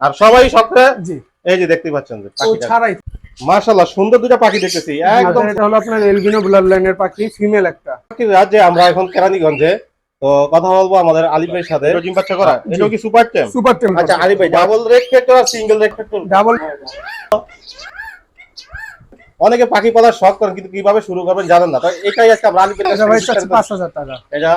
আর সবাই সবটা জি। এই যে দেখতে পাচ্ছেন যে পাখি পাখিটা। ছাড়াই। মাশাআল্লাহ সুন্দর দুটো পাখি দেখতেছি। একদম এটা হলো আপনার এলবিনো ব্লাড লাইনের পাখি ফিমেল একটা। রাজ্যে আমরা এখন কেরানীগঞ্জে। তো কথা বলব আমাদের আলিফ ভাইয়ের সাথে। রজিম বাচ্চা করা। এটা কি সুপার টেম সুপার টেম আচ্ছা আলিফ ভাই ডাবল রেড ফ্যাক্টর আর সিঙ্গেল রেড ফ্যাক্টর ডাবল অনেকে পাখি পালার শখ করেন কিন্তু কীভাবে শুরু করবেন জানেন না। তো এটাই আজকে আমরা ভাই চাচ্ছে টাকা। এটা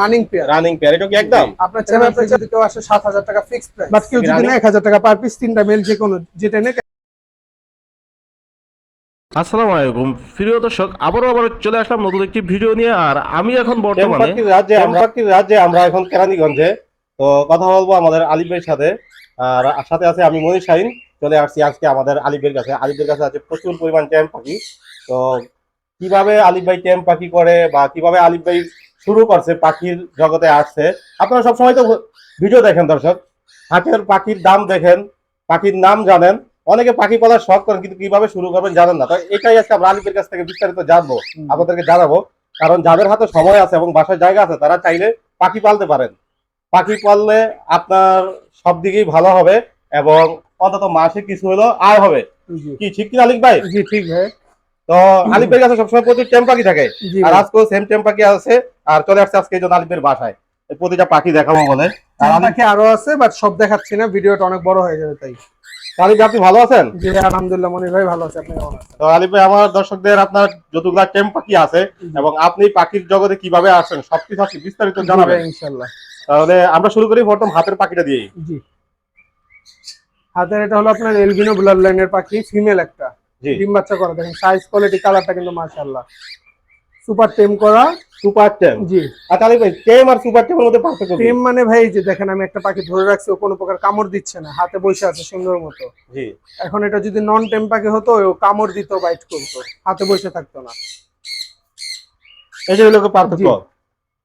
রানিং পেয়ার রানিং পেয়ার এটা কি একদম? আপনার চ্যানেল যদি কেউ আসে সাত হাজার টাকা ফিক্স প্রাইস বাট কেউ যদি টাকা পার পিস তিনটা মেল যে কোনো যেটা নেয় আসসালামু আলাইকুম। প্রিয় দর্শক আবারও আবার চলে আসলাম নতুন একটি ভিডিও নিয়ে আর আমি এখন বর্তমানে রাজ্যে আমরা রাজ্যে আমরা এখন কেরানীগঞ্জে। তো কথা বলব আমাদের ভাইয়ের সাথে। আর সাথে আছে আমি মনির শাহিন চলে আসছি আজকে আমাদের আলিফের কাছে। আলিফের কাছে আছে প্রচুর পরিমাণ ট্যাম পাখি। তো কীভাবে আলিফ ভাই ট্যাম পাখি করে বা কীভাবে আলিফ ভাই শুরু করছে পাখির জগতে আসছে আপনারা সবসময় তো ভিডিও দেখেন দর্শক। হাতের পাখির দাম দেখেন পাখির নাম জানেন। অনেকে পাখি পালার শখ করেন কিন্তু কীভাবে শুরু করবেন জানেন না। তো এটাই আজকে আমরা আলিফের কাছ থেকে বিস্তারিত জানব আপনাদেরকে জানাব। কারণ যাদের হাতে সময় আছে এবং বাসায় জায়গা আছে তারা চাইলে পাখি পালতে পারেন। পাখি পাললে আপনার সব দিকেই ভালো হবে। এবং অন্তত মাসে কিছু হলো আয় হবে। কি ঠিক কিনা আলিফ ভাই? জি ঠিক ভাই। তো আলিফের কাছে সবসময় প্রচুর টেম পাখি থাকে। আর ভাই। আজকেও সেম টেম পাখি আছে। আর চলে আসছে আজকে এই জন্য আলিফের বাসায়। প্রতিটা পাখি দেখাবো বলে আর আর পাখি আরও আছে বাট সব দেখাচ্ছি না। ভিডিওটা অনেক বড় হয়ে যাবে তাই। আলিফ ভাই, আপনি ভালো আছেন? জি আলহামদুলিল্লাহ মনির ভাই ভালো আছে। আপনি কেমন আছেন? তো আলিফ ভাই আমার দর্শকদের আপনার যতগুলা টেম পাখি আছে এবং আপনি পাখির জগতে কীভাবে আসেন সবকিছু বিস্তারিত জানাবেন। ভাই, ইনশাল্লাহ তাহলে আমরা শুরু করি প্রথম হাতের পাখিটা দিয়েই। জি। হাতের এটা হলো আপনার এলবিনো ব্লাড লাইনের পাখি ফিমেল একটা। ডিম বাচ্চা করা দেখেন সাইজ কোয়ালিটি কালারটা কিন্তু মাশাআল্লাহ। সুপার টেম করা। সুপার টেম জি। আলিফ ভাই টেম আর সুপার টেমের মধ্যে পার্থক্য? টেম মানে ভাই যে দেখেন আমি একটা পাখি ধরে রাখছি ও কোনো প্রকার কামড় দিচ্ছে না হাতে বসে আছে সুন্দর মতো। জি। এখন এটা যদি নন টেম পাখি হতো ও কামড় দিত বাইট করতো হাতে বসে থাকতো না। এই যে হলো পার্থক্য।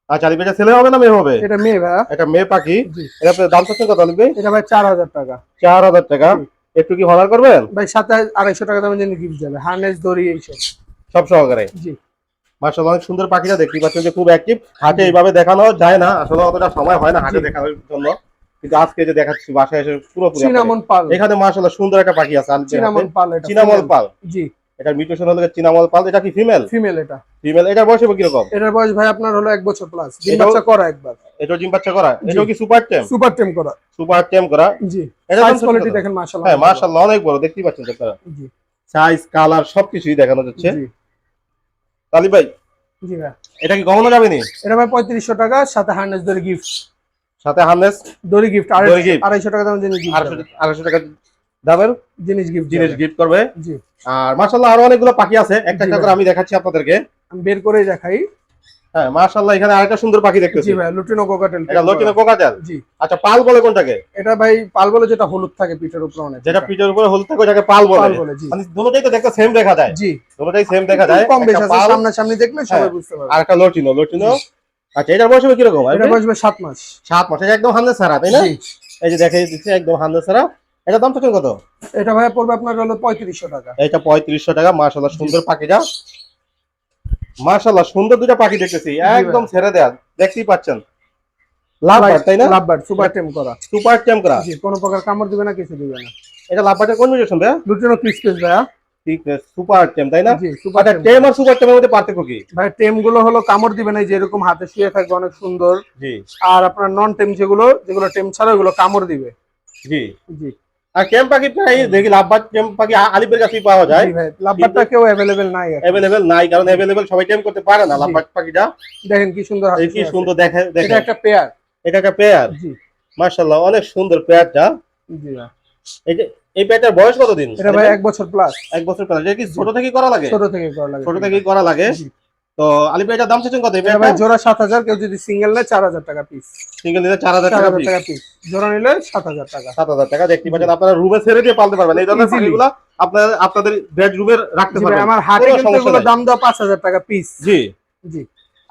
আচ্ছা ভাই ছেলে হবে না মেয়ে হবে? এটা মেয়ে ভাইয়া এটা মেয়ে পাখি? এটা আপনার দাম চাচ্ছেন কত এটা ভাই চার হাজার টাকা। চার হাজার টাকা। একটু কি হনার করবেন? ভাই সাথে আড়াইশো টাকা দামের জন্য গিফট যাবে। হার্নেস দড়ি এইসব। সব সহকারে? জি। মার্শাল অনেক সুন্দর পাখিটা দেখতে পাচ্ছেন যে খুব অ্যাক্টিভ হাটে এইভাবে দেখানো যায় না। আসলে অতটা সময় হয় না হাটে দেখানোর জন্য। কিন্তু আজকে যে দেখাচ্ছি বাসায় এসে পুরোপুরি। এখানে মার্শাল সুন্দর একটা পাখি আছে চিনামন পাল এটা পাল। জি। এটা মিউটেশন হলো চিনামল পাল এটা কি ফিমেল ফিমেল এটা। ফিমেল এটা বয়স হবে কীরকম? এটার বয়স ভাই আপনার হলো এক বছর প্লাস ডিম বাচ্চা করা একবার। এটা জিম বাচ্চা করা? এটা কি সুপার টেম সুপার টেম করা। সুপার টেম করা? জি। এটা সাইজ কোয়ালিটি দেখেন মাশাআল্লাহ। হ্যাঁ মার্শাল্লাহ অনেক বড় দেখতেই পাচ্ছেন আপনারা। জি। সাইজ কালার সবকিছুই দেখানো যাচ্ছে। জি। তালি ভাই জি ভাই। এটা কি কমানো যাবে নি? এটা ভাই পঁয়ত্রিশশো টাকা সাথে হার্নেস দড়ি গিফট সাথে হার্নেস দড়ি গিফট gift। আড়াইশো টাকা দামের জিনিস গিফট আড়াইশো আড়াইশো টাকা জিনিস গিফট জিনিস গিফট করবে। জি। আর মার্শাল্লাহ আরও অনেকগুলো পাখি আছে। একটা একটা করে আমি দেখাচ্ছি আপনাদেরকে। আমি বের করে দেখাই। হ্যাঁ মার্শাল্লাহ এখানে আরেকটা সুন্দর পাখি দেখতেছি। জি ভাই লুটিনো কোকাটেল এটা লটিনো কোকাটেল জি। আচ্ছা পাল বলে কোনটাকে? এটা ভাই পাল বলে যেটা হলুদ থাকে পিঠের উপরে অনেক যেটা পিঠের উপরে হলুদ থাকে ওটাকে পাল পাল বলে জি। মানে দুটোটাই তো দেখতে সেম দেখা যায়। জি। দুটোটাই সেম দেখা যায়। কম বেশি আছে পাল সামনাসামনি দেখলে সবাই হ্যাঁ। বুঝতে পারবে। আর একটা লটিনো। লটিনো আচ্ছা এটার বয়স হবে কীরকম এটা বসবে সাত মাস। সাত মাস এটা একদম হান্দে সারা তাই না? এই যে দেখে দিচ্ছি একদম হান্দে ছাড়া এটা দাম চাচ্ছেন কত? এটা ভাই পড়বে আপনার হলো পঁয়ত্রিশশো টাকা। এটা পঁয়ত্রিশশো টাকা মার্শাল্লাহ সুন্দর পাখিটা মার্শাল্লাহ সুন্দর দুটা পাখি দেখতেছি একদম ছেড়ে দেয়া দেখতেই পাচ্ছেন। লাভ তাই না? লাভবার্ড সুপার টেম করা। সুপার টেম করা। জি কোনো প্রকার কামড় দিবে না কিছু দিবে না। এটা লাভবাটের কোন মিউটেশন ভাইয়া? লুটিনো ক্রিসপেস ভাইয়া। সুপার টেম তাই না? জি সুপার আচ্ছা টেম আর সুপার টেমের মধ্যে পার্থক্য কি? ভাই টেমগুলো হলো কামড় দিবে না এই যে এরকম হাতে শুয়ে থাকবে অনেক সুন্দর। জি। আর আপনার নন টেম যেগুলো যেগুলো টেম ছাড়া ওগুলো কামড় দিবে। জি। জি। আর টেম পাখি প্রায় দেখি লাভবাট টেম পাখি আ- আলিপের কাছেই পাওয়া যায়। লাভবারটা কেউ অ্যাভেলেবেল নাই অ্যাভেলেবেল নাই কারণ অ্যাভেলেবেল সবাই টেম করতে পারে না জি। লাভবাট পাখিটা। দেখেন কি সুন্দর কি সুন্দর দেখে দেখে এটা একটা পেয়ার এটা একটা পেয়ার জি। মার্শাল্লাহ অনেক সুন্দর পেয়ারটা জি এই যে এই পেয়ারটার বয়স কতদিন? এটা ভাই এক বছর প্লাস এক বছর পর এটা কি ছোট থেকেই করা লাগে? ছোট থেকে করা লাগে। ছোট থেকেই করা লাগে। তো আলিপ এটার দাম চাচ্ছেন কত? ভাই জোড়া সাত হাজার কেউ যদি সিঙ্গেল নেয় চার হাজার টাকা পিস সিঙ্গেল নিলে চার হাজার টাকা পিস জোড়া নিলে সাত হাজার টাকা। সাত হাজার টাকা দেখতে পাচ্ছেন আপনারা রুমে ছেড়ে দিয়ে পালতে পারবেন। এই ধরনের। পাখিগুলা আপনার আপনাদের বেডরুমে রাখতে জি পারবেন। আমার হাটে কিন্তু এগুলো দাম পাঁচ হাজার টাকা পিস জি। জি।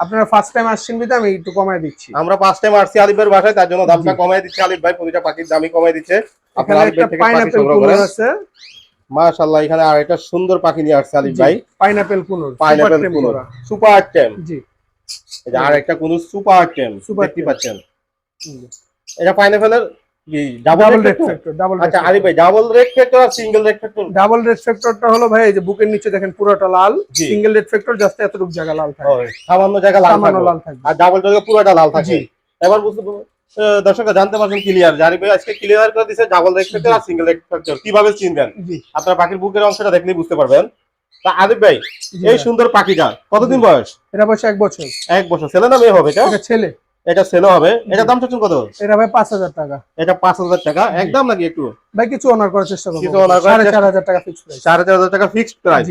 আপনারা ফার্স্ট টাইম আসছেন বিধে আমি একটু কমায় দিচ্ছি। আমরা পাঁচ টাইম আসছি আলিফের বাসায় তার জন্য দামটা। কমাই দিচ্ছে। আলিফ ভাই প্রতিটা পাখির দামই কমাই দিচ্ছে। আপনারা আলিফ একটা থেকে পাখি সংগ্রহ করেন। মাশাআল্লাহ এখানে আর একটা সুন্দর পাখি নিয়ে আসছে আলিফ ভাই। Pineapple conure pineapple super conure tame করা। Super tame. জি। এই আর একটা কোন সুপার টেম দেখতে tame। পাচ্ছেন? এটা পাইনাপেলের double double red red factor double আচ্ছা আলিফ ভাই ডাবল রেড ফ্যাক্টর আর single red factor double red ফ্যাক্টরটা হলো ভাই এই যে বুকের নিচে দেখেন পুরোটা লাল সিঙ্গেল রেড ফ্যাক্টর জাস্ট এতটুকু জায়গা লাল থাকে সামান্য জায়গা লাল থাকবে। থাকবে। আর ডাবল জায়গা পুরোটা লাল থাকে এবার বুঝতে পারবো- দর্শকরা জানতে পারছেন ক্লিয়ার জারি ভাই আজকে ক্লিয়ার করে দিছে ডাবল ফ্যাক্টর আর সিঙ্গেল ফ্যাক্টর কীভাবে চিনবেন আপনারা পাখির বুকের অংশটা দেখলেই বুঝতে পারবেন। তা আলিফ ভাই এই সুন্দর পাখিটা কতদিন বয়স? এটা বয়স এক বছর। এক বছর। ছেলে না মেয়ে হবে এটা? ছেলে। এটা ছেলে হবে। এটা দাম চাচ্ছেন কত? এটা ভাই পাঁচ হাজার টাকা। এটা পাঁচ হাজার টাকা। একদম নাকি একটু? ভাই কিছু অনার করার চেষ্টা করব। কিছু করার হাজার টাকা ফিক্স প্রাইস চার হাজার টাকা ফিক্সড প্রাইস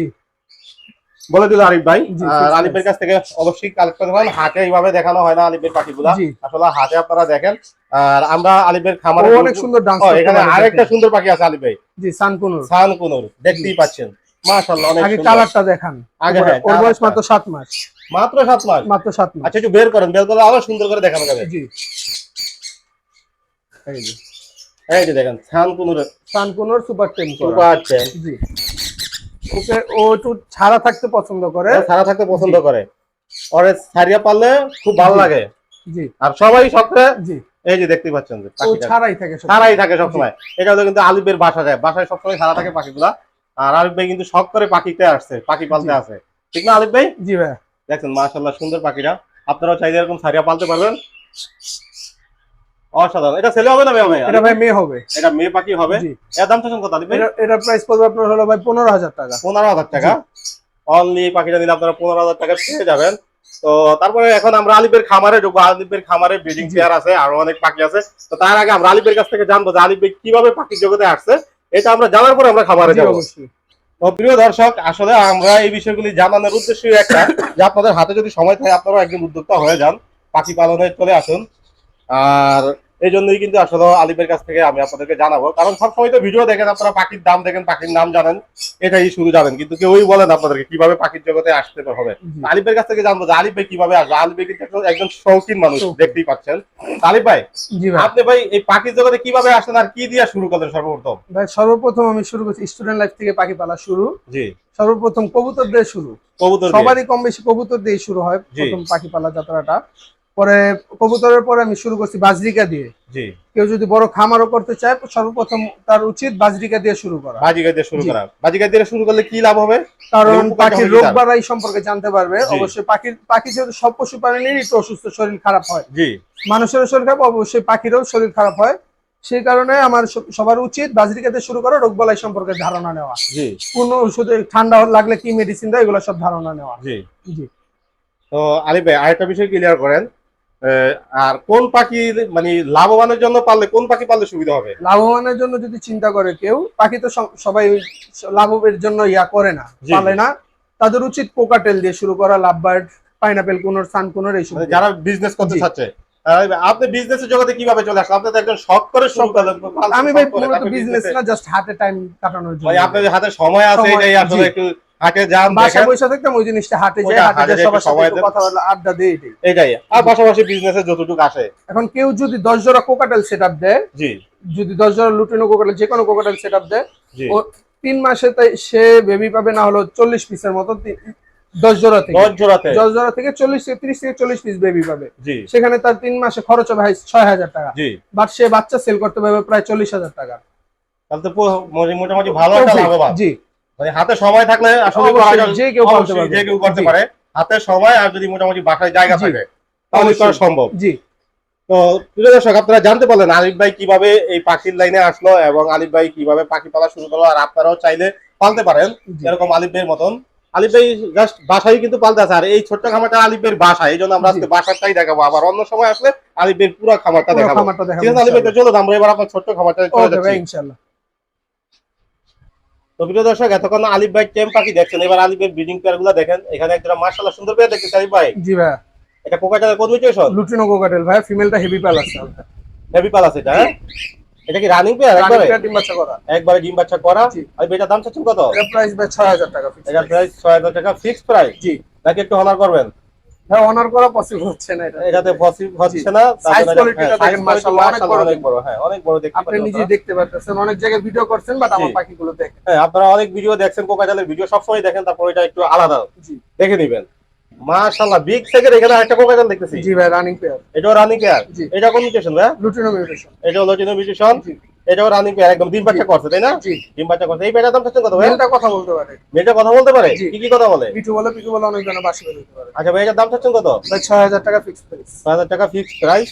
বলে দিল আরিফ ভাই। আলিফের কাছ থেকে অবশ্যই কালেক্ট করতে পারেন হাটে এইভাবে দেখানো হয় না আলিফের পাখিগুলা। আসলে হাতে আপনারা দেখেন আর আমরা আলিফের খামারে অনেক সুন্দর ডান্স এখানে আরেকটা সুন্দর পাখি আছে আলিফ ভাই। জি সানকুনুর। সান কুনুর দেখতেই পাচ্ছেন। মাশাআল্লাহ অনেক আগে। কালারটা দেখান। আগে হ্যাঁ, ওর বয়স মাত্র সাত মাস। মাত্র সাত মাস? মাত্র সাত মাস। আচ্ছা একটু বের করেন বের করলে আরও সুন্দর করে দেখানো যাবে। জি। এই যে এই যে দেখেন sun conure sun conure super tame super tame জি। ওকে ও একটু ছাড়া থাকতে পছন্দ করে। সারা থাকতে পছন্দ করে। ওরে সারিয়া পারলে খুব ভালো লাগে। জি। আর সবাই সবচেয়ে জি। এই যে দেখতেই পাচ্ছেন যে ও ছাড়াই থাকে সারাই থাকে সবসময়। এটা হলো কিন্তু আলিফের বাসা যায়। বাসায় সবসময় সারা থাকে পাখিগুলা। আর আলিফ ভাই কিন্তু শখ করে পাখিতে আসছে পাখি পালতে। আছে ঠিক না আলিফ ভাই? জি ভাই দেখছেন মাশাল্লাহ সুন্দর পাখিটা। আপনারাও চাইলে এরকম সারিয়া পালতে পারবেন। অসাধারণ। এটা ছেলে হবে না মেয়ে হবে? এটা ভাই মেয়ে হবে। এটা মেয়ে পাখি হবে? এর দাম কত ভাই এটা প্রাইস পড়বে আপনার হলো ভাই পনেরো হাজার টাকা। পনেরো হাজার টাকা। অনলি পাখিটা নিলে আপনারা পনেরো হাজার টাকা পেয়ে যাবেন। তো তারপরে এখন আমরা আলিফের খামারে ঢুকবো। আলিফের খামারে ব্রিডিং চেয়ার আছে আরও অনেক পাখি আছে। তো তার আগে আমরা আলিফের কাছ থেকে জানব যে ভাই কীভাবে পাখির জগতে আসছে। এটা আমরা জানার পরে আমরা খামারে যাব। তো প্রিয় দর্শক আসলে আমরা এই বিষয়গুলি জানানোর উদ্দেশ্য একটা। যে আপনাদের হাতে যদি সময় থাকে আপনারা একজন উদ্যোক্তা হয়ে যান। পাখি পালনে চলে আসুন। আর এই জন্যই কিন্তু আসলে আলিফের কাছ থেকে আমি আপনাদেরকে জানাব। কারণ সবসময় তো ভিডিও দেখেন আপনারা পাখির দাম দেখেন পাখির নাম জানেন এটাই শুধু জানেন। কিন্তু কেউই বলেন আপনাদেরকে কীভাবে পাখির জগতে আসতে হবে। জি। আলিফের কাছ থেকে জানব যে আলিফ ভাই কীভাবে আসবে আলিফ ভাই কিন্তু একজন- শৌখিন মানুষ। দেখতেই পাচ্ছেন। আলিফ ভাই আপনি ভাই এই পাখির জগতে কীভাবে আসেন আর কি দিয়ে শুরু করলেন সর্বপ্রথম? ভাই সর্বপ্রথম আমি শুরু করছি স্টুডেন্ট লাইফ থেকে পাখি পালা শুরু। জি। সর্বপ্রথম কবুতর দিয়ে শুরু। কবুতর সবারই কম বেশি কবুতর দিয়ে শুরু হয়। প্রথম পাখি পালা যাত্রাটা। পরে কবুতরের পরে আমি শুরু করছি বাজরিকা দিয়ে। জি। কেউ যদি বড় খামারও করতে চায় সর্বপ্রথম তার উচিত বাজরিকা দিয়ে শুরু করা। বাজিকা দিয়ে শুরু করা। বাজিকা দিয়ে শুরু করলে কি লাভ হবে? কারণ পাখির রোগ বাড়াই সম্পর্কে জানতে পারবে। অবশ্যই পাখির পাখি যেহেতু সব পশু প্রাণীরই একটু অসুস্থ শরীর খারাপ হয়। জি। মানুষেরও শরীর খারাপ অবশ্যই পাখিরও শরীর খারাপ হয়। সেই কারণে আমার সবার উচিত বাজরিকাতে শুরু করা রোগ বালাই সম্পর্কে ধারণা নেওয়া। জি। কোন ওষুধে ঠান্ডা লাগলে কি মেডিসিন দেয় এগুলো সব ধারণা নেওয়া। জি। জি। তো আলিফ ভাই আরেকটা বিষয় ক্লিয়ার করেন। আর কোন পাখি মানে লাভবানের জন্য পারলে কোন পাখি পাললে সুবিধা হবে? লাভবানের জন্য যদি চিন্তা করে কেউ পাখি তো সবাই লাভের জন্য ইয়া করে না পালে না। তাদের উচিত কোকাটেল দিয়ে শুরু করা লাভ লাভবার্ড পাইনাপেল কোনর সান কোনর এইসব মানে যারা বিজনেস করতে চাচ্ছে আপনি বিজনেসের জগতে কীভাবে চলে আসলেন? আপনি তো একজন শখ করে শুরু আমি ভাই বিজনেস না জাস্ট হাতে টাইম কাটানোর জন্য। ভাই আপনাদের হাতে সময় আছে এটাই আসলে একটু হাটে যান বাসা দেখেন থাকতাম ওই জিনিসটা হাটে যাই হাটে হাটে যাই যাই সবার সাথে সময় একটু দেন। কথা বলে আড্ডা দিই এটাই। এটাই। আর পাশাপাশি বিজনেসের যতটুকু আসে। এখন কেউ যদি দশ জোড়া কোকাটেল দেয় জি। যদি দশ জোড়া লুটিনো কোকাটেল যে কোনো কোকাটেল দেয় জি। তিন মাসে তাই সে বেবি পাবে না হলো চল্লিশ পিসের মতো দশ জোড়া থেকে। দশ জোড়াতে। দশ জোড়া থেকে চল্লিশ থেকে তিরিশ থেকে চল্লিশ পিস বেবি পাবে। সেখানে তার তিন মাসে খরচ হবে ছয় হাজার টাকা। বাট সে বাচ্চা সেল করতে পারবে প্রায় চল্লিশ হাজার টাকা। তাহলে তো মোটামুটি- মোটামুটি ভালো একটা লাভবান। জি। মানে হাতে সময় থাকলে আসলে যে কেউ করতে পারবে। যে কেউ করতে পারে। হাতে সময় আর যদি মোটামুটি বাসায় জায়গা থাকে তাহলে করা সম্ভব। জি। তো প্রিয় দর্শক আপনারা জানতে পারলেন আলিফ ভাই কীভাবে এই পাখির লাইনে আসলো এবং আলিফ ভাই কীভাবে পাখি পালা শুরু করল আর আপনারাও চাইলে পালতে পারেন এরকম আলিফ ভাইয়ের মতন। আলিফ ভাই জাস্ট বাসায় কিন্তু পালতে আছে আর এই ছোট্ট খামারটা আলিফ ভাইয়ের বাসা এই জন্য আমরা। আজকে বাসাটাই দেখাবো। আবার অন্য সময় আসলে আলিফ ভাইয়ের পুরো খামারটা পুরো দেখাবো। ঠিক আছে আলিফ ভাই তো চলুন আমরা এবার আপনার ছোট্ট খামারটা চলে যাচ্ছি। ইনশাআল্লাহ তো প্রিয় দর্শক এতক্ষণ আলিফ ভাই টেম পাখি দেখছেন। এবার আলিফ ভাইয়ের ব্রিডিং পেয়ারগুলো দেখেন। এখানে একটা মার্শাল্লাহ সুন্দর পেয়ার দেখতেছি আলিফ ভাই। জি ভাই এটা কোকাটার কোন মিউটেশন লুটিনো কোকাটেল। ভাই ফিমেলটা হেভি পাল আছে হেভি পাল আছে এটা হ্যাঁ? এটা কি রানিং পেয়ার একবারে? ডিম বাচ্চা করা। একবারে ডিম বাচ্চা করা। আর এটার দাম চাচ্ছেন কত? এটা প্রাইস ভাই ছয় হাজার টাকা fixed এটা প্রাইস ছয় হাজার টাকা ফিক্স প্রাইস জি। নাকি একটু অনার করবেন? ভাই অনার করা পসিবল হচ্ছে না এটা। এটাতে পসিবল হচ্ছে না এটা- quality-টা হ্যাঁ, দেখেন, মাশাআল্লাহ, অনেক বড় অনেক বড় হ্যাঁ অনেক বড় দেখতে আপনি নিজে দেখতে পাচ্ছেন অনেক জায়গায় ভিডিও করছেন বাট আমার পাখিগুলো দেখেন। হ্যাঁ আপনারা অনেক ভিডিও দেখছেন কোকাটালের ভিডিও সবসময় দেখেন তারপর এটা একটু আলাদা। জি। দেখে নিবেন। মাশাআল্লাহ বিগ সাইজের এখানে একটা কোকাজাল দেখতেছি। জি ভাই রানিং পেয়ার এটাও রানিং পেয়ার। এটা কোন মিউটেশন ভাই? লুটিনো মিউটেশন এটা হলো জিনো মিউটেশন জি। এটাও রানিং পেয়ার একদম ডিম বাচ্চা করছে তাই না? ডিম বাচ্চা করছে। এই দাম চাচ্ছেন কত ভাই? মেলটা কথা বলতে পারে। মেয়েটা কথা বলতে পারে? কি কি কথা বলে? বলে বলে অনেক জনে বাসি পারে। আচ্ছা ভাই এটার দাম চাচ্ছেন কত? ভাই ছয় হাজার টাকা ফিক্স প্রাইস ছয় হাজার টাকা ফিক্সড প্রাইস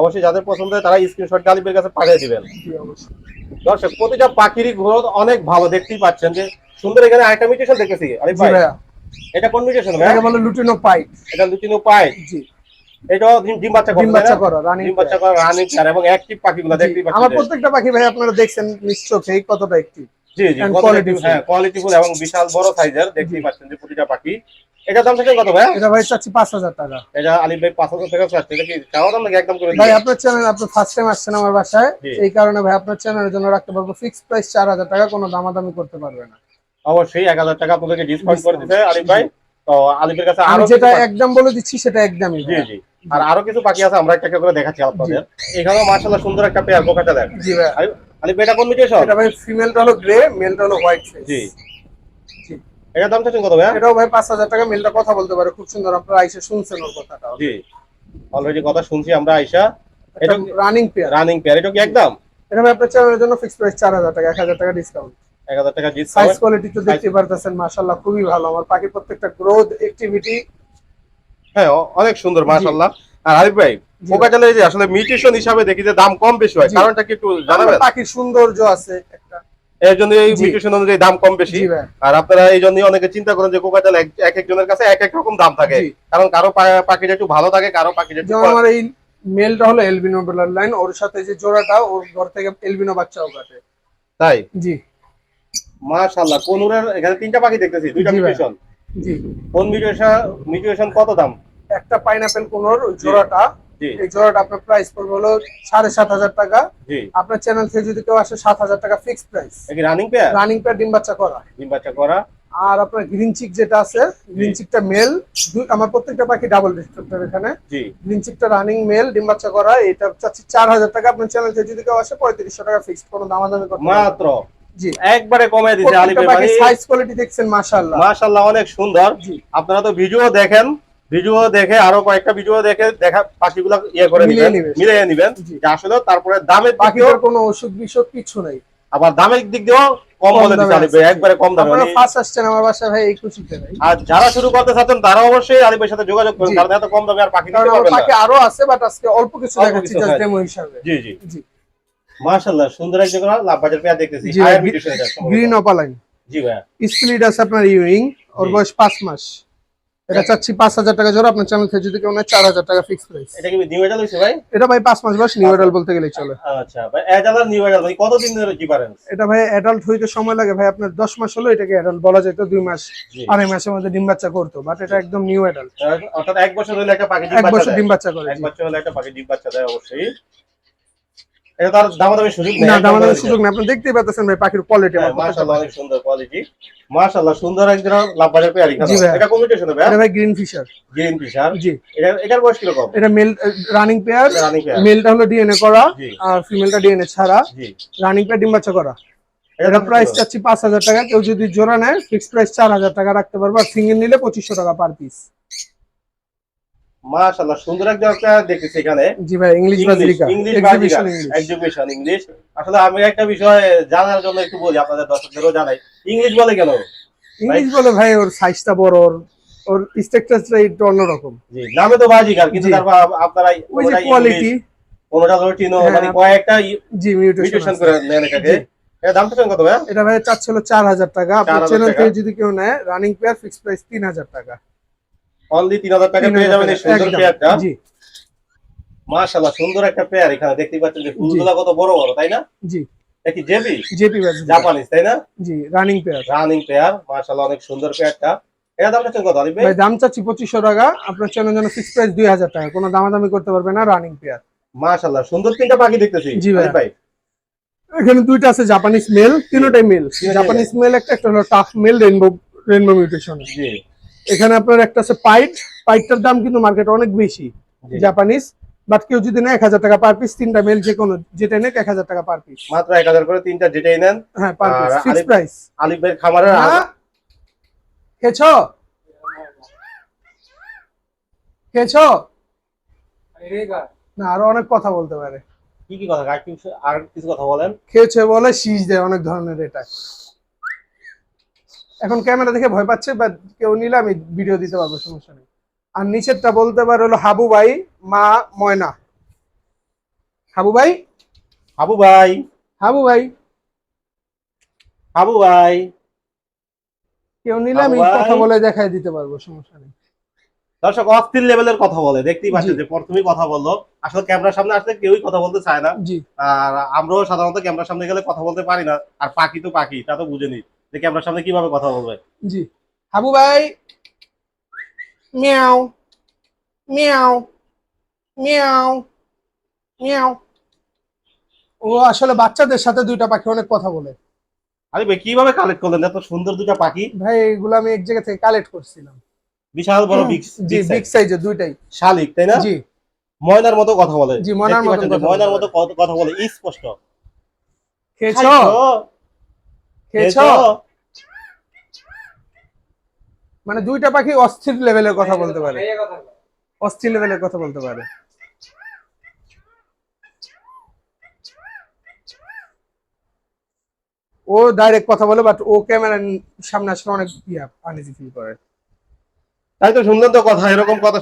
অবশ্যই যাদের পছন্দ হয় তারা স্ক্রিনশট গালিবের কাছে পাঠিয়ে দিবেন। অবশ্যই। দর্শক প্রতিটা পাখিরই গ্রোথ অনেক ভালো দেখতেই পাচ্ছেন যে সুন্দর এখানে আরেকটা মিউটেশন দেখেছি। আরে ভাই এটা কোন মিউটেশন ভাই এটাকে বলে লুটিনো পাইপ এটা লুচিনো পাই জি। এটাও ডিম ডিম বাচ্চা ডিম বাচ্চা করা রানিং ডিম বাচ্চা করা রানিং চার এবং অ্যাক্টিভ পাখিগুলো দেখতেই পাচ্ছেন আমার প্রত্যেকটা পাখি ভাই আপনারা দেখছেন নিশ্চয় কতটা জি জি হ্যাঁ কোয়ালিটিফুল এবং বিশাল বড় সাইজের দেখতেই পাচ্ছেন যে প্রতিটা পাখি। এটার দাম থেকে কত ভাই? এটা ভাই চাচ্ছি টাকা। এটা ভাই টাকা চাচ্ছে এটা কি চাওয়া দাম নাকি একদম করে ভাই আপনার চ্যানেল আপনি ফার্স্ট টাইম আসছেন আমার বাসায় এই কারণে ভাই আপনার চ্যানেলের জন্য রাখতে পারব। ফিক্স প্রাইস চার হাজার টাকা কোনো দামাদামি করতে পারবে না। অবশ্যই এক হাজার টাকা আপনাদেরকে ডিসকাউন্ট করে দিতে আলিফ ভাই। তো আলিফের কাছে আমি যেটা একদম বলে দিচ্ছি সেটা একদমই জি জি। আর আরও কিছু পাখি আছে আমরা একটা করে দেখাচ্ছি আপনাদের এখানেও মাশাআল্লাহ সুন্দর একটা পেয়ার কোকাটা দেখ জি ভাই। ভাই এটা কোন মিউটেশন এটা ভাই ফিমেলটা হলো গ্রে মেলটা হলো হোয়াইট জি। এটার দাম চাচ্ছেন কত ভাই এটাও ভাই পাঁচ হাজার টাকা মেলটা কথা বলতে পারে। খুব সুন্দর আপনারা আইসে শুনছেন ওর কথাটা। জি। অলরেডি কথা শুনছি আমরা আইসা। এটা রানিং পেয়ার রানিং পেয়ার এটা কি একদম? এটা ভাই আপনার চ্যানেলের জন্য ফিক্স প্রাইস চার হাজার টাকা এক হাজার টাকা ডিসকাউন্ট এক হাজার টাকা সাইজ কোয়ালিটি তো দেখতে পারতেছেন মাশাআল্লাহ খুবই ভালো। আমার পাখির প্রত্যেকটা গ্রোথ অ্যাক্টিভিটি হ্যাঁ অনেক সুন্দর মাশাআল্লাহ। আর আরিফ ভাই জি। কোকাটালে যে আসলে মিউটেশন হিসাবে দেখি যে দাম কম বেশি হয় কারণটা কি একটু জানাবেন? পাখির সৌন্দর্য আছে একটা। এর জন্য এই। মিউটেশন অনুযায়ী দাম কম বেশি। আর আপনারা এই জন্য অনেকে চিন্তা করেন যে কোকাটাল এক একজনের কাছে এক এক রকম দাম থাকে। কারণ কারও পাখিটা একটু ভালো থাকে কারও পাখিটা একটু আমার এই মেলটা হলো এলবিনো ব্লাড লাইন ওর সাথে যে জোড়াটা ওর ঘর থেকে এলবিনো বাচ্চাও কাটে। তাই? জি। মাশাআল্লাহ কোনুরের এখানে তিনটা পাখি দেখতেছি দুইটা মিউটেশন। জি কোন মিউটেশন মিউটেশন কত দাম? একটা পাইনাপেল কোনোর ওই জোড়াটা এই জোড়াটা আপনার প্রাইস পড়বে হলো সাড়ে সাত হাজার টাকা। আপনার চ্যানেল থেকে যদি কেউ আসে সাত হাজার টাকা fix price running pair running pair ডিম বাচ্চা করা। ডিম বাচ্চা করা। আর আপনার গ্রিন চিক যেটা আছে গ্রিন চিকটা মেল আমার প্রত্যেকটা পাখি ডাবল ডিস্ট্রাক্টর এখানে। জি। গ্রিন চিকটা রানিং মেল ডিম বাচ্চা করা। এটা চাচ্ছি চার হাজার টাকা। আপনার চ্যানেল থেকে যদি কেউ আসে পঁয়ত্রিশশো টাকা ফিক্স কোনো দামাদামি করতে মাত্র। একবারে কমে দিছে আলিফ প্রত্যেকটা সাইজ কোয়ালিটি দেখছেন মাশাআল্লাহ। মাশাআল্লাহ অনেক সুন্দর। আপনারা তো ভিডিও দেখেন। ভিডিও দেখে আরও কয়েকটা ভিডিও দেখে দেখা পাখিগুলো ইয়ে করে মিলিয়ে নিবেন। নিবেন। মিলিয়ে নিবেন। আসলে তারপরে দামের দিয়েও কোনো অসুখ বিসুখ কিছু নেই। আবার দামের দিক দিয়েও কম বলে দিচ্ছে আলিফ ভাই একবারে কম দামে। আপনারা ফার্স্ট আসছেন আমার বাসায় ভাই আর যারা শুরু করতে চাচ্ছেন তারা অবশ্যই আলিফ ভাইয়ের সাথে যোগাযোগ করুন। কারণ এত কম দামে আর পাখি নিতে পাখি আরও আছে বাট আজকে অল্প কিছু দেখাচ্ছি জাস্ট হ্যাঁ। ডেমো হিসাবে। জি জি। জি। মাশাআল্লাহ সুন্দর একজন লাভবাজার পেয়ার দেখতেছি। হায়ার মিউটেশন এটা গ্রিন অপালাইন জি ভাইয়া। স্প্লিট আছে আপনার ইউইং ওর বয়স পাঁচ মাস। এটা চাচ্ছি পাঁচ হাজার টাকা জোড়া আপনার চ্যানেল থেকে যদি কেউ চার হাজার টাকা ফিক্স প্রাইস এটা কি নিউ এডাল হইছে ভাই? এটা ভাই পাঁচ মাস বয়স নিউ এডাল বলতে গেলেই চলে। আচ্ছা ভাই এডাল আর নিউ এডাল ভাই কতদিন ধরে ডিফারেন্স এটা ভাই অ্যাডাল্ট হইতে সময় লাগে ভাই আপনার দশ মাস হলো এটাকে অ্যাডাল্ট বলা যেত দুই মাস জি। আড়াই মাসের মধ্যে ডিম বাচ্চা করতো বাট এটা একদম নিউ অ্যাডাল্ট অর্থাৎ এক বছর হলে একটা পাখি ডিম এক বাচ্চা বছর ডিম বাচ্চা করে এক। বছর হলে একটা পাখি ডিম বাচ্চা দেয় অবশ্যই। এটা তার দামাদামি সুযোগ না দামাদামি সুযোগ নেই। আপনি দেখতেই পাচ্ছেন ভাই পাখির কোয়ালিটি হ্যাঁ, মাশাআল্লাহ অনেক সুন্দর কোয়ালিটি মাশাআল্লাহ সুন্দর একজন লাভবাজার পেয়ার জি ভাই। এটা কমিউনিকেশন এটা ভাই গ্রিন ফিশার গ্রিন ফিশার জি। এটা এটার বয়স কীরকম? এটা মেল রানিং পেয়ার মেলটা হলো ডিএনএ করা আর ফিমেলটা ডিএনএ ছাড়া। জি। রানিং পেয়ার ডিম বাচ্চা করা। এটা এটা প্রাইস চাচ্ছি পাঁচ হাজার টাকা। কেউ যদি জোড়া নেয় ফিক্স প্রাইস চার হাজার টাকা রাখতে পারব। আর সিঙ্গেল নিলে পঁচিশশো টাকা পার পিস মাশাআল্লাহ সুন্দর একটা দেখতেছি এখানে। জি ভাই ইংলিশ বাজিলিকা ইংলিশ ইংলিশ এক্সিবিশন ইংলিশ আসলে আমি একটা বিষয় জানার জন্য একটু বলি আপনাদের দর্শকদেরও জানাই। ইংলিশ বলে কেন? ইংলিশ বলে ভাই ওর সাইজটা বড় ওর ওর স্ট্রাকচারটা একটু অন্যরকম। জি নামে তো বাজিকার কিন্তু তারপর আপনারা ওই যে কোয়ালিটি কোনোটা লটিনো। মানে কয়েকটা জি মিউটেশন করে নেন এটাকে। এটা ভাই চাচ্ছিল চার হাজার টাকা। আপনার চ্যানেল থেকে যদি কেউ নেয় রানিং পেয়ার ফিক্স প্রাইস তিন হাজার টাকা। অনলি তিন হাজার টাকা 3000 পেয়ে যাবেন এই সুন্দর পেয়ারটা মাশাআল্লাহ সুন্দর একটা পেয়ার এখানে দেখতে পাচ্ছেন যে ফুলগুলা কত বড় বড় তাই না? জি। কি জেবি জেপি জাপানিজ তাই না? জি রানিং পেয়ার রানিং পেয়ার মাশাআল্লাহ অনেক সুন্দর পেয়ারটা এটা দাম চাচ্ছেন কত আলিফ ভাই? ভাই দাম চাচ্ছি পঁচিশশো টাকা। আপনার চ্যানেল জন্য ফিক্স প্রাইস দুই হাজার টাকা। কোনো দামাদামি করতে পারবে না রানিং পেয়ার মাশাআল্লাহ সুন্দর তিনটা পাখি দেখতেছি জি ভাই। ভাই। এখানে দুইটা আছে জাপানিজ মেল তিনটাই মেল জাপানিজ মেল একটা একটা হলো tough male rainbow rainbow mutation জি। এখানে আপনার একটা আছে পাইট। পাইটটার দাম কিন্তু মার্কেটে অনেক বেশি জাপানিজ বাট কেউ যদি নেয় এক হাজার টাকা পার পিস তিনটা মেল যে কোনো যেটা নেক এক হাজার টাকা পার পিস মাত্র এক হাজার করে তিনটা যেটাই নেন হ্যাঁ পার পিস ফিক্স প্রাইস আলিফ ভাই খামারের খেয়েছ? খেয়েছো? না আরও অনেক কথা বলতে পারে। কি কি কথা? আর কিছু আর কিছু কথা বলেন। খেয়েছে বলে শীষ দেয় অনেক ধরনের এটা। এখন ক্যামেরা দেখে ভয় পাচ্ছে বা কেউ নিলে আমি ভিডিও দিতে পারব সমস্যা নেই। আর নিচেরটা বলতে পারে হলো হাবু ভাই মা ময়না। হাবু ভাই? হাবু ভাই। হাবু ভাই। হাবু ভাই। কেউ নিলে আমি কথা বলে দেখাই দিতে পারব সমস্যা নেই। দর্শক অস্থির লেভেলের কথা বলে দেখতেই পাচ্ছেন যে প্রথমেই কথা বলল। আসলে ক্যামেরার সামনে আসলে কেউই কথা বলতে চায় না। আর আমরাও সাধারণত ক্যামেরার সামনে গেলে কথা বলতে পারি না। আর পাখি তো পাখি তা তো বুঝেনি যে ক্যামেরার সামনে কীভাবে কথা বলবে। জি। হাবু ভাই মিয়াও মিয়াও মিয়াও মিয়াও। ও আসলে বাচ্চাদের সাথে দুইটা পাখি অনেক কথা বলে। আরে ভাই কীভাবে কালেক্ট করলেন? এত সুন্দর দুটা পাখি। ভাই এগুলো আমি এক জায়গা থেকে কালেক্ট করছিলাম। বিশাল বড় বিগ জি বিগ সাইজের দুইটাই। শালিক তাই না? জি। ময়নার মতো কথা বলে। জি, ময়নার মতো ময়নার। মতো কথা বলে। স্পষ্ট। খেয়েছো? খেয়েছো? মানে দুইটা পাখি অস্থির লেভেলের কথা বলতে পারে। অস্থির লেভেলের কথা বলতে পারে। ও ডাইরেক্ট কথা বলে বাট ও ক্যামেরার সামনে আসলে অনেক ইয়া আনইজি ফিল করে। তাই তো সুন্দর তো কথা এরকম কথা।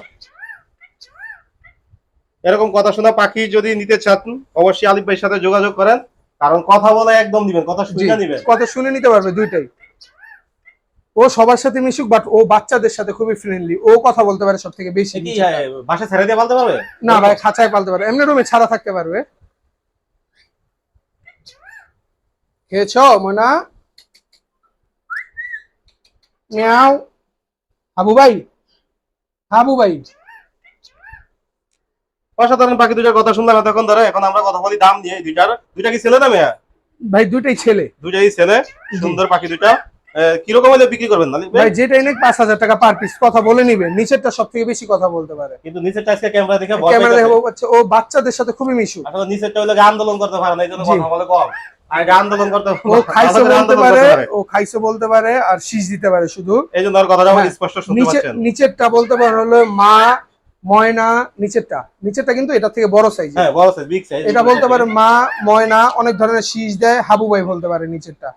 এরকম কথা শোনা পাখি যদি নিতে চান অবশ্যই আলিফ ভাইয়ের সাথে যোগাযোগ করেন। কারণ কথা বলে একদম দিবেন কথা শুনে নিবেন কথা শুনে নিতে পারবে দুইটাই। ও সবার সাথে মিশুক বাট ও বাচ্চাদের সাথে খুবই ফ্রেন্ডলি ও কথা বলতে পারে সব থেকে বেশি কি আহ, ছেড়ে দিয়ে বলতে পারবে? না ভাই খাঁচায় পালতে পারে এমনি রুমে ছাড়া থাকতে পারবে। খেয়েছো মনা? মিয়াও? হাবু ভাই হাবু ভাই অসাধারণ পাখি দুটার কথা শুনলাম এতক্ষণ ধরে এখন আমরা কথা বলি দাম দিয়ে দুইটার। দুইটা কি ছেলে না মেয়া? ভাই দুইটাই ছেলে। দুইটাই ছেলে সুন্দর পাখি দুইটা। কীরকম হলে বিক্রি করবেন ভাই? যেটা এনে পাঁচ হাজার টাকা পার পিস কথা বলে নিবে। নিচেরটা সব থেকে বেশি কথা বলতে পারে। কিন্তু নিচেরটা আজকে ক্যামেরা দেখে ক্যামেরা দেখে ও বাচ্চাদের সাথে খুবই মিশুক। আসলে নিচেরটা হলে আন্দোলন করতে পারে না এই জন্য কথা বলে কম। আর আন্দোলন করতে ও খাইছে বলতে পারে ও খাইছে বলতে পারে আর শীষ দিতে পারে শুধু। এই জন্য ওর কথাটা হ্যাঁ। স্পষ্ট শুনতে নিচে পাচ্ছেন। নিচেরটা বলতে পারে হলো মা ময়না নিচেরটা। নিচেরটা কিন্তু এটা থেকে বড় সাইজ হ্যাঁ বড় সাইজ বিগ সাইজ এটা বলতে পারে মা ময়না অনেক ধরনের শীষ দেয় হাবু ভাই বলতে পারে নিচেরটা।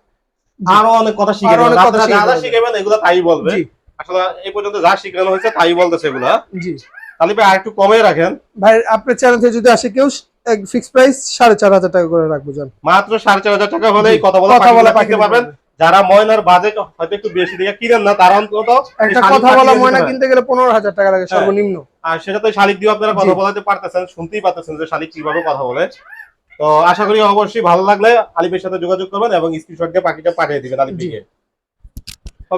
আরও অনেক কথা শিখে আরও অনেক কথা আপনারা যা শিখাবেন এগুলো তাই বলবে। আসলে এই পর্যন্ত যা শিখানো হয়েছে তাই বলতেছে এগুলা। জি। তাহলে ভাই আরেকটু কমে রাখেন। ভাই আপনার চ্যানেল থেকে যদি আসে কেউ এক ফিক্স প্রাইস সাড়ে চার হাজার টাকা করে রাখব জান। মাত্র সাড়ে চার হাজার টাকা হলেই কথা বলা কথা বলা পাখি পারবেন। যারা ময়নার বাজেট হয়তো একটু বেশি দিয়ে কিনেন না তারা অন্তত একটা কথা বলা ময়না কিনতে গেলে পনেরো হাজার টাকা লাগে সর্বনিম্ন। আর সেটা তো শালিক দিয়ে আপনারা কথা বলাতে পারতেছেন শুনতেই পারতেছেন যে শালিক কীভাবে কথা বলে। তো আশা করি অবশ্যই ভালো লাগলে আলিফের সাথে যোগাযোগ করবেন এবং স্ক্রিনশট দিয়ে পাখিটা পাঠিয়ে দিবেন আলিফ জি। দিকে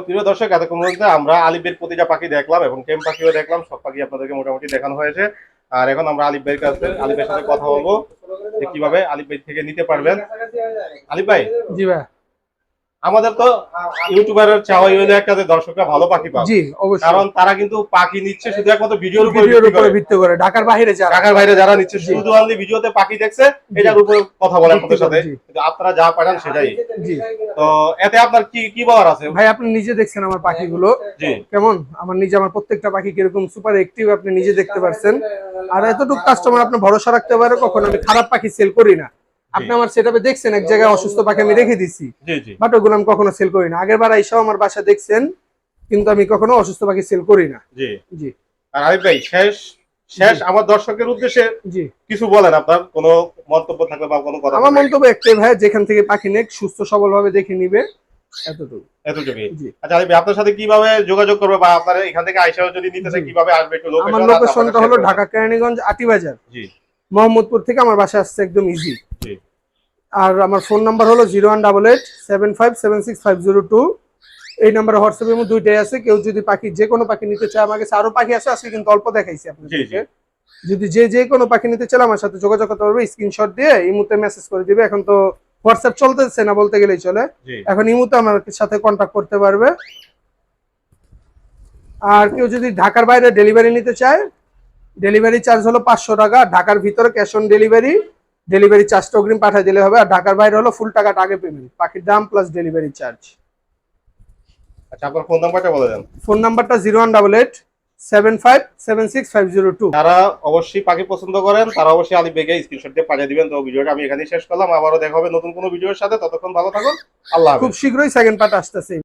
প্রিয় দর্শক এতক্ষণ পর্যন্ত আমরা আলিফের প্রতিটা পাখি দেখলাম এবং টেম পাখিও দেখলাম সব পাখি আপনাদেরকে মোটামুটি দেখানো হয়েছে। আর এখন আমরা আলিফ ভাইয়ের কাছে আলিফের সাথে কথা বলব যে কীভাবে আলিফ ভাই থেকে নিতে পারবেন। আলিফ ভাই? জি ভাই। আমাদের তো ইউটিউবারের চাওয়াই হইলে একটা যে দর্শকরা ভালো পাখি পাবে জি অবশ্যই। কারণ তারা কিন্তু পাখি নিচ্ছে শুধু একমাত্র ভিডিওর উপর ভিডিওর উপরে করে। ভিত্তি করে ঢাকার বাইরে যারা। ঢাকার বাইরে যারা নিচ্ছে শুধু অনলি ভিডিওতে পাখি দেখছে এটার উপর কথা বলে আপনাদের সাথে। কিন্তু আপনারা যা পাঠান সেটাই। জি। তো এতে আপনার কি কি বলার আছে? ভাই আপনি নিজে দেখছেন আমার পাখিগুলো। জি। কেমন? আমার নিজে আমার প্রত্যেকটা পাখি কীরকম সুপার অ্যাক্টিভ আপনি নিজে দেখতে পারছেন। আর এতটুকু কাস্টমার আপনি ভরসা রাখতে পারে কখনো আমি খারাপ পাখি সেল করি না। আপনি আমার সেটাপে দেখছেন এক জায়গায় অসুস্থ পাখি আমি রেখে দিছি। জি জি। বাট ওগুলো আমি কখনো সেল করি না। আগের বার আইসাও আমার বাসা দেখছেন কিন্তু আমি কখনো অসুস্থ পাখি সেল করি না। জি। জি। আর আরিফ ভাই শেষ শেষ আমার দর্শকের উদ্দেশ্যে জি। কিছু বলেন আপনার? কোনো মন্তব্য থাকলে বা কোনো কথা আমার মন্তব্য একটাই ভাই যেখান থেকে পাখি নেক সুস্থ সবল ভাবে দেখে নিবে। এতটুকু। এতটুকুই। আচ্ছা আরিফ ভাই আপনার সাথে কীভাবে যোগাযোগ করবে বা আপনারা এখান থেকে আইসাও যদি নিতে চাই কীভাবে আসবে একটু আমার লোকেশনটা হলো ঢাকা কেরানীগঞ্জ আটিবাজার জি। মোহাম্মদপুর থেকে আমার বাসা আসছে একদম ইজি আর আমার ফোন নাম্বার হলো zero one double eight seven five seven six five zero two. এই নাম্বারে হোয়াটসঅ্যাপের মধ্যে দুইটাই আছে। কেউ যদি পাখি যে কোনো পাখি নিতে চায় আমার কাছে আরও পাখি আছে আজকে কিন্তু অল্প দেখাইছি আপনাদেরকে। যদি যে যে কোনো পাখি নিতে চায় আমার সাথে যোগাযোগ করতে পারবে স্ক্রিনশট দিয়ে ইমুতে মেসেজ করে দিবে। এখন তো হোয়াটসঅ্যাপ চলতেছে না বলতে গেলেই চলে। এখন ইমুতে আমার সাথে কন্ট্যাক্ট করতে পারবে। আর কেউ যদি ঢাকার বাইরে ডেলিভারি নিতে চায় ডেলিভারি চার্জ হলো পাঁচশো টাকা। ঢাকার ভিতরে ক্যাশ অন ডেলিভারি ডেলিভারি চার্জটা অগ্রিম পাঠিয়ে দিলে হবে আর ঢাকার বাইরে হলো ফুল টাকাটা আগে পেমেন্ট পাখির দাম প্লাস ডেলিভারি চার্জ আচ্ছা আপনার ফোন নাম্বারটা বলে দেন। ফোন নাম্বারটা zero one double eight seven five seven six five zero two অবশ্যই পাখি পছন্দ করেন তারা অবশ্যই আলিফ বেগে স্ক্রিনশট দিয়ে পাঠিয়ে দিবেন। তো ভিডিওটা আমি এখানেই শেষ করলাম। আবারও দেখা হবে নতুন কোনো ভিডিওর সাথে। ততক্ষণ ভালো থাকুন। আল্লাহ খুব শীঘ্রই সেকেন্ড পার্ট আসতেছে।